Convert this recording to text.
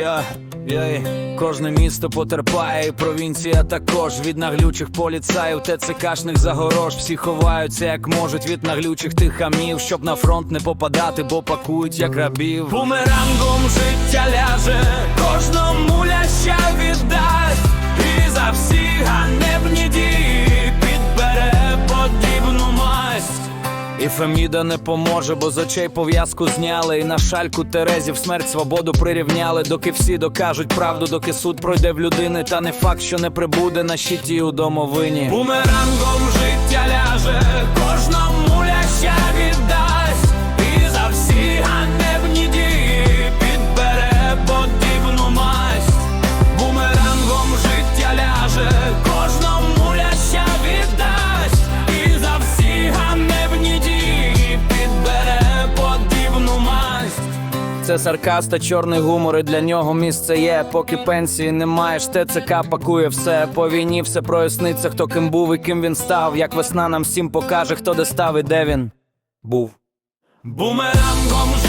Я, я, кожне місто потерпає, і провінція також від наглючих поліцаїв, ТЦКшних загорож. Всі ховаються як можуть від наглючих тих хамів, щоб на фронт не попадати, бо пакують як рабів. Бумерангом життя ляже, І Феміда не поможе, бо з очей пов'язку зняли. І на шальку Терезів смерть свободу прирівняли. Доки всі докажуть правду, доки суд пройде в людини. Та не факт, що не прибуде на щиті у домовині. Бумерангом життя Це саркаст та чорний гумор, і для нього місце є. Поки пенсії не маєш, ТЦК пакує все. По війні все проясниться, хто ким був і ким він став. Як весна нам всім покаже, хто де став і де він був. Бумерангом